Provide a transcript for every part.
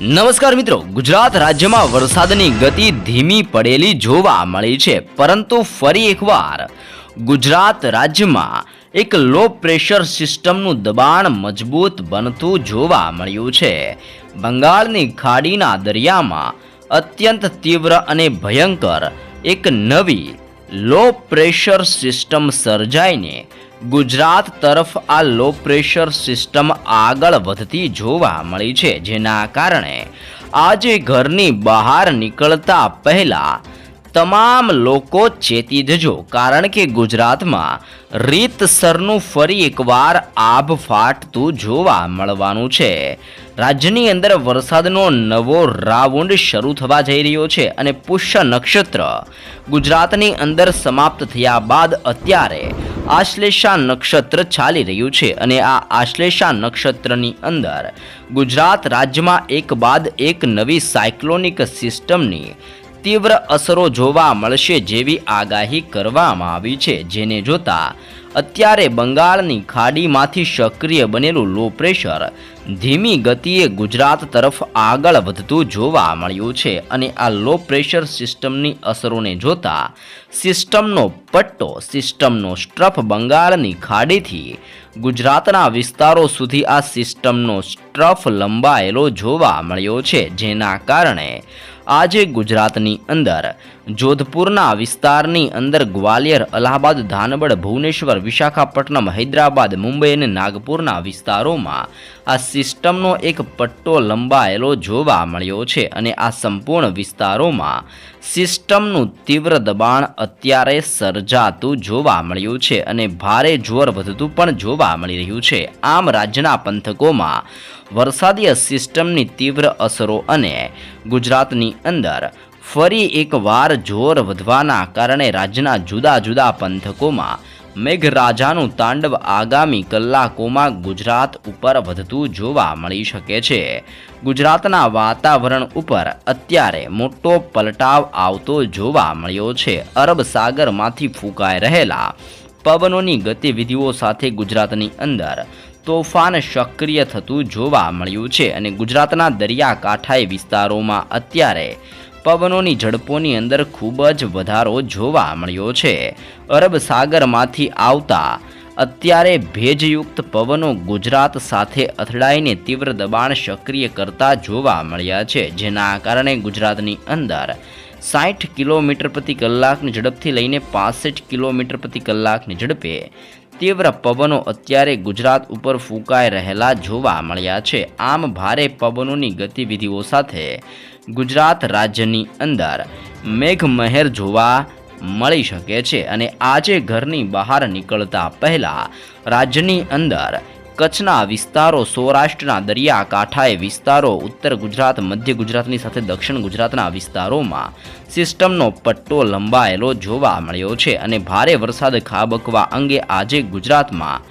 નમસ્કાર મિત્રો, ગુજરાત રાજ્યમાં વરસાદની ગતિ ધીમી પડેલી જોવા મળી છે, પરંતુ ફરી એકવાર ગુજરાત રાજ્યમાં એક લો પ્રેશર સિસ્ટમનું દબાણ મજબૂત બનતું જોવા મળ્યું છે. બંગાળની ખાડીના દરિયામાં અત્યંત તીવ્ર અને ભયંકર એક નવી લો પ્રેશર સિસ્ટમ સર્જાઈને ગુજરાત તરફ આ લો પ્રેશર સિસ્ટમ આગળ વધતી જોવા મળી છે. જેના કારણે આજે ઘરની બહાર નીકળતા પહેલા તમામ લોકો ચેતી જજો, કારણ કે ગુજરાતમાં રીતસરનું ફરી એકવાર આભ ફાટતું જોવા મળવાનું છે. રાજ્યની અંદર વરસાદનો નવો રાઉન્ડ શરૂ થવા જઈ રહ્યો છે અને પુષ્ય નક્ષત્ર ગુજરાતની અંદર સમાપ્ત થયા બાદ અત્યારે આશ્લેષા નક્ષત્ર ચાલી રહ્યું છે અને આ આશ્લેષા નક્ષત્રની અંદર ગુજરાત રાજ્યમાં એક બાદ એક નવી સાયક્લોનિક સિસ્ટમની તીવ્ર અસરો જોવા મળશે જેવી આગાહી કરવામાં આવી છે. જેને જોતા અત્યારે બંગાળની ખાડીમાંથી સક્રિય બનેલું લો પ્રેશર ધીમી ગતિએ ગુજરાત તરફ આગળ વધતું જોવા મળ્યું છે અને આ લો પ્રેશર સિસ્ટમની અસરોને જોતા સિસ્ટમનો પટ્ટો સિસ્ટમનો સ્ટ્રફ બંગાળની ખાડીથી ગુજરાતના વિસ્તારો સુધી આ સિસ્ટમનો સ્ટ્રફ લંબાયેલો જોવા મળ્યો છે. જેના કારણે આજે ગુજરાતની અંદર. જોધપુરના વિસ્તારની અંદર ગ્વાલિયર, અલ્હાબાદ ધાનબડ ભુવનેશ્વર, વિશાખાપટ્ટનમ, હૈદરાબાદ, મુંબઈ અને નાગપુરના વિસ્તારોમાં આ સિસ્ટમનો એક પટ્ટો લંબાયેલો જોવા મળ્યો છે અને આ સંપૂર્ણ વિસ્તારોમાં સિસ્ટમનું તીવ્ર દબાણ અત્યારે સર્જાતું જોવા મળ્યું છે અને ભારે જોર વધતું પણ જોવા મળી રહ્યું છે. આમ રાજ્યના પંથકોમાં વરસાદીય સિસ્ટમની તીવ્ર અસરો અને ગુજરાતની અંદર ફરી એકવાર જોર વધવાના કારણે રાજ્યના જુદા જુદા પંથકોમાં મેઘરાજાનું તાંડવ આગામી કલાકોમાં ગુજરાત ઉપર વધતું જોવા મળી શકે છે. ગુજરાતના વાતાવરણ ઉપર અત્યારે મોટો પલટાવ આવતો જોવા મળ્યો છે. અરબ સાગરમાંથી ફૂંકાઈ રહેલા પવનોની ગતિવિધિઓ સાથે ગુજરાતની અંદર તોફાન સક્રિય થતું જોવા મળ્યું છે અને ગુજરાતના દરિયાકાંઠાએ વિસ્તારોમાં અત્યારે પવનોની ઝડપોની અંદર ખૂબ જ વધારો જોવા મળ્યો છે. અરબ સાગરમાંથી આવતા અત્યારે ભેજયુક્ત પવનો ગુજરાત સાથે અથડાઈને તીવ્ર દબાણ સક્રિય કરતા જોવા મળ્યા છે, જેના કારણે ગુજરાતની અંદર સાઠ કિલોમીટર પ્રતિ કલાકની ઝડપથી લઈને પાસઠ કિલોમીટર પ્રતિ કલાકની ઝડપે તીવ્ર પવનો અત્યારે ગુજરાત ઉપર ફૂંકાઈ રહેલા જોવા મળ્યા છે. આમ ભારે પવનોની ગતિવિધિઓ સાથે ગુજરાત રાજ્યની અંદર મેઘમહેર જોવા મળી શકે છે અને આજે ઘરની બહાર નીકળતા પહેલાં રાજ્યની અંદર કચ્છના વિસ્તારો સૌરાષ્ટ્રના દરિયાકાંઠાએ વિસ્તારો, ઉત્તર ગુજરાત, મધ્ય ગુજરાતની સાથે દક્ષિણ ગુજરાતના વિસ્તારોમાં સિસ્ટમનો પટ્ટો લંબાયેલો જોવા મળ્યો છે અને ભારે વરસાદ ખાબકવા અંગે આજે ગુજરાતમાં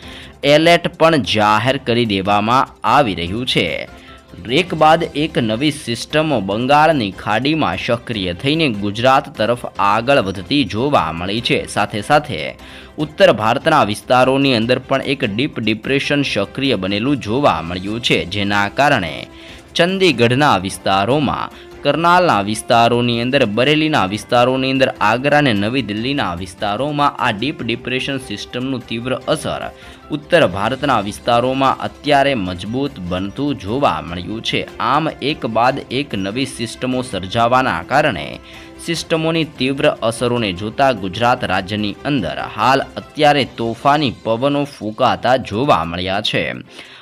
એલર્ટ પણ જાહેર કરી દેવામાં આવી રહ્યું છે. એક બાદ એક નવી સિસ્ટમો બંગાળની ખાડીમાં સક્રિય થઈને ગુજરાત તરફ આગળ વધતી જોવા મળી છે. સાથે સાથે ઉત્તર ભારતના વિસ્તારોની અંદર પણ એક ડીપ ડિપ્રેશન સક્રિય બનેલું જોવા મળ્યું છે, જેના કારણે ચંદીગઢના વિસ્તારોમાં કરનાલના વિસ્તારોની અંદર, બરેલીના વિસ્તારોની અંદર, આગ્રા અને નવી દિલ્હીના વિસ્તારોમાં આ ડીપ ડિપ્રેશન સિસ્ટમનું તીવ્ર અસર ઉત્તર ભારતના વિસ્તારોમાં અત્યારે મજબૂત બનતું જોવા મળ્યું છે. આમ, એક બાદ એક નવી સિસ્ટમો સર્જાવાના કારણે સિસ્ટમોની તીવ્ર અસરોને જોતા ગુજરાત રાજ્યની અંદર હાલ અત્યારે તોફાની પવનો ફૂંકાતા જોવા મળ્યા છે.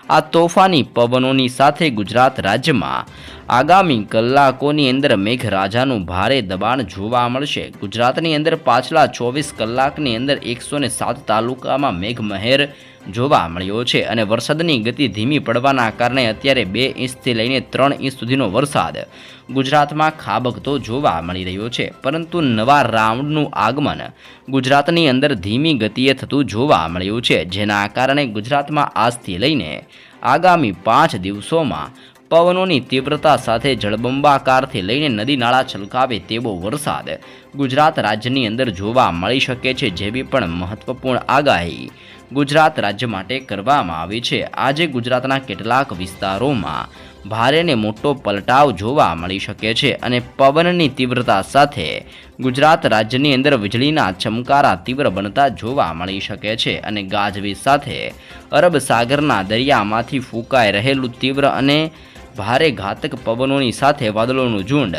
આ તોફાની પવનોની સાથે ગુજરાત રાજ્યમાં આગામી કલાકોની અંદર મેઘરાજાનું ભારે દબાણ જોવા મળશે. ગુજરાતની અંદર પાછલા ચોવીસ કલાકની અંદર એકસો સાત તાલુકામાં મેઘમહેર જોવા મળ્યો છે અને વરસાદની ગતિ ધીમી પડવાના કારણે અત્યારે બે ઇંચથી લઈને ત્રણ ઇંચ સુધીનો વરસાદ ગુજરાતમાં ખાબકતો જોવા મળી રહ્યો છે. પરંતુ નવા રાઉન્ડનું આગમન ગુજરાતની અંદર ધીમી ગતિએ થતું જોવા મળ્યું છે, જેના કારણે ગુજરાતમાં આજથી લઈને આગામી પાંચ દિવસોમાં પવનોની તીવ્રતા સાથે જળબંબાકારથી લઈને નદી નાળા છલકાવે તેવો વરસાદ ગુજરાત રાજ્યની અંદર જોવા મળી શકે છે, જેવી પણ મહત્વપૂર્ણ આગાહી ગુજરાત રાજ્ય માટે કરવામાં આવી છે. આજે ગુજરાતના કેટલાક વિસ્તારોમાં ભારે ને મોટો પલટાવ જોવા મળી શકે છે અને પવનની તીવ્રતા સાથે ગુજરાત રાજ્યની અંદર વીજળીના ચમકારા તીવ્ર બનતા જોવા મળી શકે છે અને ગાજવીજ સાથે અરબ સાગરના દરિયામાંથી ફૂંકાઈ રહેલું તીવ્ર અને ભારે ઘાતક પવનોની સાથે વાદળોનું ઝુંડ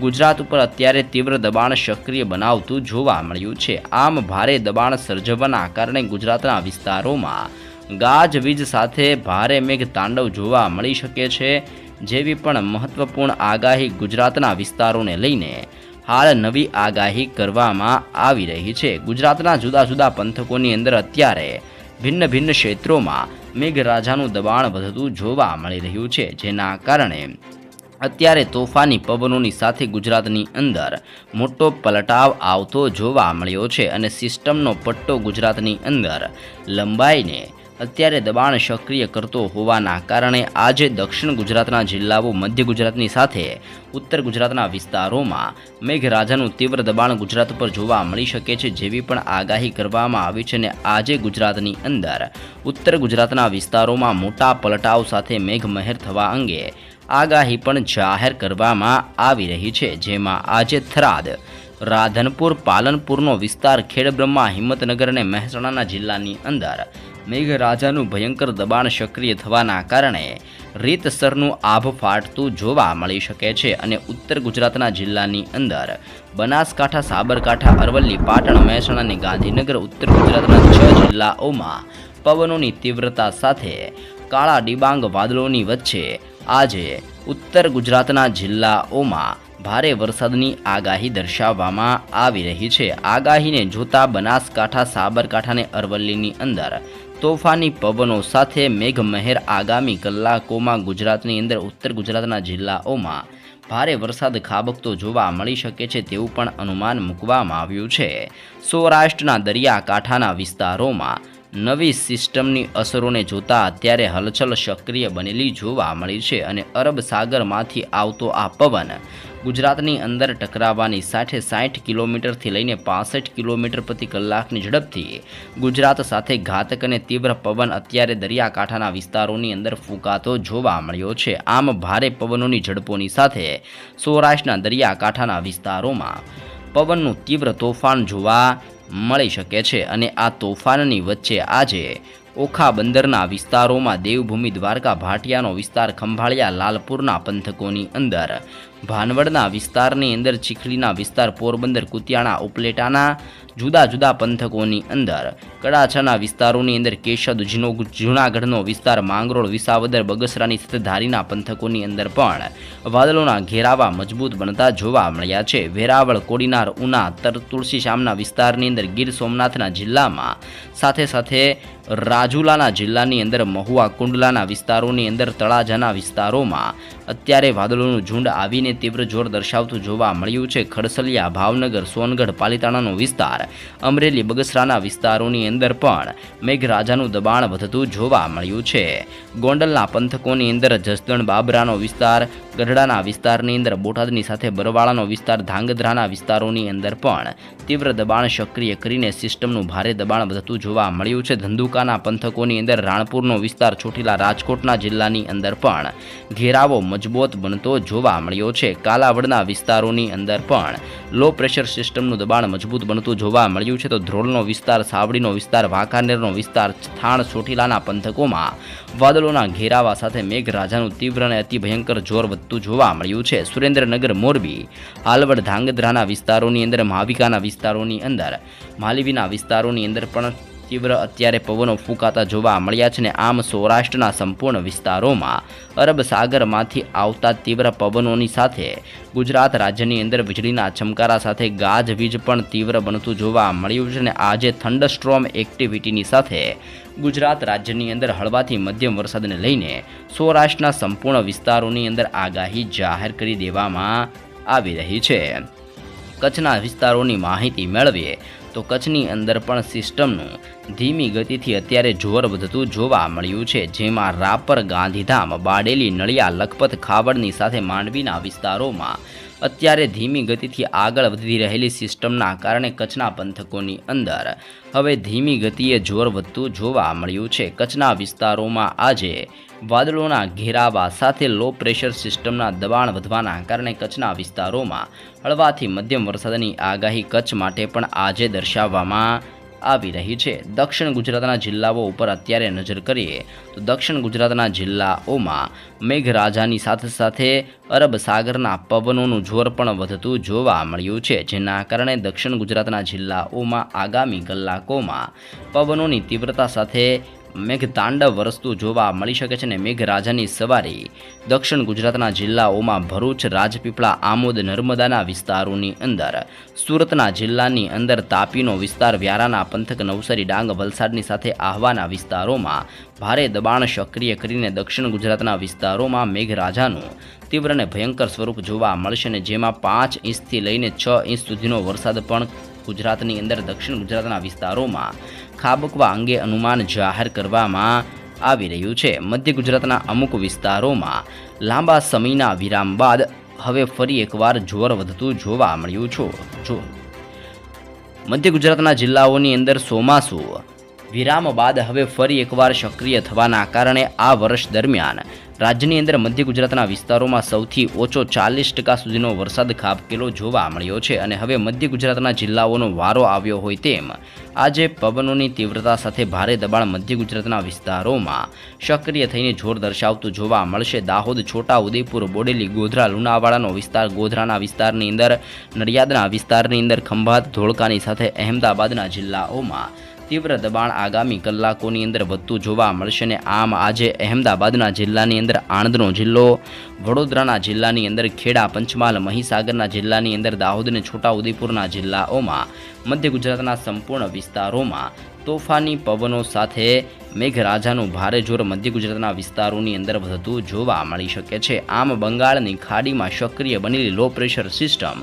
ગુજરાત ઉપર અત્યારે તીવ્ર દબાણ સક્રિય બનાવતું જોવા મળ્યું છે. આમ ભારે દબાણ સર્જવાના કારણે ગુજરાતના વિસ્તારોમાં ગાજવીજ સાથે ભારે મેઘ તાંડવ જોવા મળી શકે છે. જેવી પણ મહત્વપૂર્ણ આગાહી ગુજરાતના વિસ્તારોને લઈને હાલ નવી આગાહી કરવામાં આવી રહી છે. ગુજરાતના જુદા જુદા પંથકોની અંદર અત્યારે ભિન્ન ભિન્ન ક્ષેત્રોમાં મેઘરાજાનું દબાણ વધતું જોવા મળી રહ્યું છે. જેના કારણે અત્યારે તોફાની પવનોની સાથે ગુજરાતની અંદર મોટો પલટાવ આવતો જોવા મળ્યો છે અને સિસ્ટમનો પટ્ટો ગુજરાતની અંદર લંબાઈને અત્યારે દબાણ સક્રિય કરતો હોવાના કારણે આજે દક્ષિણ ગુજરાતના જિલ્લાઓ, મધ્ય ગુજરાતની સાથે ઉત્તર ગુજરાતના વિસ્તારોમાં મેઘરાજાનું તીવ્ર દબાણ ગુજરાત પર જોવા મળી શકે છે જેવી પણ આગાહી કરવામાં આવી છે અને આજે ગુજરાતની અંદર ઉત્તર ગુજરાતના વિસ્તારોમાં મોટા પલટાવ સાથે મેઘમહેર થવા અંગે આગાહી પણ જાહેર કરવામાં આવી રહી છે, જેમાં આજે થરાદ, રાધનપુર, પાલનપુરનો વિસ્તાર ખેડબ્રહ્મા હિંમતનગર અને મહેસાણાના જિલ્લાની અંદર મેઘરાજાનું ભયંકર દબાણ સક્રિય થવાના કારણે રીતસરનું આભ ફાટતું જોવા મળી શકે છે અને ઉત્તર ગુજરાતના જિલ્લાની અંદર બનાસકાંઠા, સાબરકાંઠા, અરવલ્લી, પાટણ, મહેસાણા અને ગાંધીનગર, ઉત્તર ગુજરાતના છ જિલ્લાઓમાં પવનોની તીવ્રતા સાથે કાળા ડિબાંગ વાદળોની વચ્ચે આજે ઉત્તર ગુજરાતના જિલ્લાઓમાં ભારે વરસાદની આગાહી દર્શાવવામાં આવી રહી છે. આગાહીને જોતા બનાસકાંઠા સાબરકાંઠા અને અરવલ્લીની અંદર તોફાની પવનો સાથે મેઘમહેર આગામી કલાકોમાં ગુજરાતની અંદર ઉત્તર ગુજરાતના જિલ્લાઓમાં ભારે વરસાદ ખાબકતો જોવા મળી શકે છે તેવું પણ અનુમાન મૂકવામાં આવ્યું છે. સૌરાષ્ટ્રના દરિયાકાંઠાના વિસ્તારોમાં નવી સિસ્ટમની અસરોને જોતા અત્યારે હલચલ સક્રિય બનેલી જોવા મળી છે અને અરબ સાગરમાંથી આવતો આ પવન ગુજરાતની અંદર ટકરાવવાની સાથે સાઠ કિલોમીટરથી લઈને પાસઠ કિલોમીટર પ્રતિ કલાકની ઝડપથી ગુજરાત સાથે ઘાતક અને તીવ્ર પવન અત્યારે દરિયાકાંઠાના વિસ્તારોની અંદર ફૂંકાતો જોવા મળ્યો છે. આમ ભારે પવનોની ઝડપોની સાથે સૌરાષ્ટ્રના દરિયાકાંઠાના વિસ્તારોમાં પવનનું તીવ્ર તોફાન જોવા મળી શકે છે અને આ તોફાનની વચ્ચે આજે ઓખા બંદરના વિસ્તારોમાં દેવભૂમિ દ્વારકા ભાટિયાનો વિસ્તાર ખંભાળિયા લાલપુરના પંથકોની અંદર ભાનવડના વિસ્તારની અંદર ચીખલીના વિસ્તાર, પોરબંદર, કુતિયાણા, ઉપલેટાના જુદા જુદા પંથકોની અંદર. કડાછાના વિસ્તારોની અંદર કેશદ જીનો જૂનાગઢનો વિસ્તાર, માંગરોળ, વિસાવદર, બગસરાની સતધારીના પંથકોની અંદર પણ વાદળોના ઘેરાવા મજબૂત બનતા જોવા મળ્યા છે. વેરાવળ, કોડીનાર, ઉના, તર, તુલસી શામના વિસ્તારની અંદર ગીર સોમનાથના જિલ્લામાં સાથે સાથે રાજુલાના જિલ્લાની અંદર મહુવા, કુંડલાના વિસ્તારોની અંદર તળાજાના વિસ્તારોમાં અત્યારે વાદળોનું ઝુંડ આવીને તીવ્ર જોર દર્શાવતું જોવા મળ્યું છે. ખડસલિયા, ભાવનગર, સોનગઢ પાલિતાણાનો વિસ્તાર, અમરેલી, બગસરાના વિસ્તારોની અંદર પણ મેઘરાજાનું દબાણ વધતું જોવા મળ્યું છે. ગોંડલના પંથકોની અંદર જસદણ બાબરાનો વિસ્તાર, ગઢડાના વિસ્તારની અંદર બોટાદની સાથે બરવાળાનો વિસ્તાર, ધાંગધ્રાના વિસ્તારોની અંદર પણ તીવ્ર દબાણ સક્રિય કરીને સિસ્ટમનું ભારે દબાણ વધતું જોવા મળ્યું છે. ધંધુકાના પંથકોની અંદર રાણપુરનો વિસ્તાર છોટીલા રાજકોટના જિલ્લાની અંદર પણ ઘેરાવો, મજબૂત બનતો જોવા મળ્યો છે. કાલાવડના વિસ્તારોની અંદર પણ લો પ્રેશર સિસ્ટમનું દબાણ મજબૂત બનતું જોવા મળ્યું છે. તો ધ્રોલનો વિસ્તાર, સાવડીનો વિસ્તાર, વાંકાનેરનો વિસ્તાર, થાણ, ચોટીલાના પંથકોમાં વાદળોના ઘેરાવા સાથે મેઘરાજાનું તીવ્ર અને અતિ ભયંકર જોર વધતું જોવા મળ્યું છે. સુરેન્દ્રનગર, મોરબી, હાલવડ, ધાંગધ્રાના વિસ્તારોની અંદર માવિકાના વિસ્તારોની અંદર, માલવીના વિસ્તારોની અંદર પણ તીવ્ર અત્યારે પવનો ફૂંકાતા જોવા મળ્યા છે ને આમ સૌરાષ્ટ્રના સંપૂર્ણ વિસ્તારોમાં અરબ સાગરમાંથી આવતા તીવ્ર પવનોની સાથે ગુજરાત રાજ્યની અંદર વીજળીના ચમકારા સાથે ગાજવીજ પણ તીવ્ર બનતું જોવા મળ્યું છે અને આજે થંડરસ્ટ્રોમ એક્ટિવિટીની સાથે ગુજરાત રાજ્યની અંદર હળવાથી મધ્યમ વરસાદને લઈને સૌરાષ્ટ્રના સંપૂર્ણ વિસ્તારોની અંદર આગાહી જાહેર કરી દેવામાં આવી રહી છે. કચ્છના વિસ્તારોની માહિતી મેળવીએ તો કચ્છની અંદર પણ સિસ્ટમનું ધીમી ગતિથી અત્યારે જોર વધતું જોવા મળ્યું છે, જેમાં રાપર ગાંધીધામ, બાડેલી, નળિયા, લખપત, ખાવડની સાથે માંડવીના વિસ્તારોમાં અત્યારે ધીમી ગતિથી આગળ વધી રહેલી સિસ્ટમના કારણે કચ્છના પંથકોની અંદર હવે ધીમી ગતિએ જોર વધતું જોવા મળ્યું છે. કચ્છના વિસ્તારોમાં આજે વાદળોના ઘેરાવા સાથે લો પ્રેશર સિસ્ટમના દબાણ વધવાના કારણે કચ્છના વિસ્તારોમાં હળવાથી મધ્યમ વરસાદની આગાહી કચ્છ માટે પણ આજે દર્શાવવામાં આવી રહી છે. દક્ષિણ ગુજરાતના જિલ્લાઓ ઉપર અત્યારે નજર કરીએ તો દક્ષિણ ગુજરાતના જિલ્લાઓમાં મેઘરાજાની સાથે સાથે અરબ સાગરના પવનોનું જોર પણ વધતું જોવા મળ્યું છે, જેના કારણે દક્ષિણ ગુજરાતના જિલ્લાઓમાં આગામી કલાકોમાં પવનોની તીવ્રતા સાથે મેઘતાંડવ વરસતું જોવા મળી શકે છે અને મેઘરાજાની સવારી. દક્ષિણ ગુજરાતના જિલ્લાઓમાં ભરૂચ, રાજપીપળા, આમોદ, નર્મદાના વિસ્તારોની અંદર. સુરતના જિલ્લાની અંદર તાપીનો વિસ્તાર, વ્યારાના પંથક, નવસારી, ડાંગ, વલસાડની સાથે આહવાના વિસ્તારોમાં ભારે દબાણ સક્રિય કરીને દક્ષિણ ગુજરાતના વિસ્તારોમાં મેઘરાજાનું તીવ્ર અને ભયંકર સ્વરૂપ જોવા મળશે અને જેમાં પાંચ ઇંચથી લઈને છ ઇંચ સુધીનો વરસાદ પણ ગુજરાતની અંદર દક્ષિણ ગુજરાતના વિસ્તારોમાં ખાબકવા અંગે અનુમાન જાહેર કરવામાં આવી રહ્યું છે. મધ્ય ગુજરાતના અમુક વિસ્તારોમાં લાંબા સમયના વિરામ બાદ હવે ફરી એકવાર જોર વધતું જોવા મળ્યું છે. જો મધ્ય ગુજરાતના જિલ્લાઓની અંદર ચોમાસું વિરામ બાદ હવે ફરી એકવાર સક્રિય થવાના કારણે આ વર્ષ દરમિયાન રાજ્યની અંદર મધ્ય ગુજરાતના વિસ્તારોમાં સૌથી ઓછો ચાલીસ ટકા સુધીનો વરસાદ ખાબકેલો જોવા મળ્યો છે અને હવે મધ્ય ગુજરાતના જિલ્લાઓનો વારો આવ્યો હોય તેમ આજે પવનોની તીવ્રતા સાથે ભારે દબાણ મધ્ય ગુજરાતના વિસ્તારોમાં સક્રિય થઈને જોર દર્શાવતું જોવા મળશે. દાહોદ, છોટા ઉદેપુર બોડેલી, ગોધરા, લુણાવાડાનો વિસ્તાર, ગોધરાના વિસ્તારની અંદર, નડિયાદના વિસ્તારની અંદર ખંભાત, ધોળકાની સાથે અહેમદાબાદના જિલ્લાઓમાં તીવ્ર દબાણ આગામી કલાકોની અંદર વધતું જોવા મળશે અને આમ આજે અહેમદાબાદના જિલ્લાની અંદર આણંદનો જિલ્લો, વડોદરાના જિલ્લાની અંદર ખેડા, પંચમહાલ, મહીસાગરના જિલ્લાની અંદર દાહોદ અને છોટાઉદેપુરના જિલ્લાઓમાં, મધ્ય ગુજરાતના સંપૂર્ણ વિસ્તારોમાં તોફાની પવનો સાથે મેઘરાજાનું ભારે જોર મધ્ય ગુજરાતના વિસ્તારોની અંદર વધતું જોવા મળી શકે છે. આમ બંગાળની ખાડીમાં સક્રિય બનેલી લો પ્રેશર સિસ્ટમ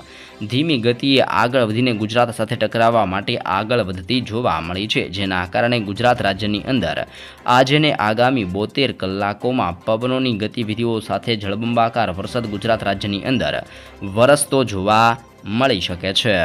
ધીમી ગતિએ આગળ વધીને ગુજરાત સાથે ટકરાવવા માટે આગળ વધતી જોવા મળી છે. જેના કારણે ગુજરાત રાજ્યની અંદર આજે ને આગામી બોતેર કલાકોમાં પવનોની ગતિવિધિઓ સાથે જળબંબાકાર વરસાદ ગુજરાત રાજ્યની અંદર વરસતો જોવા મળી શકે છે.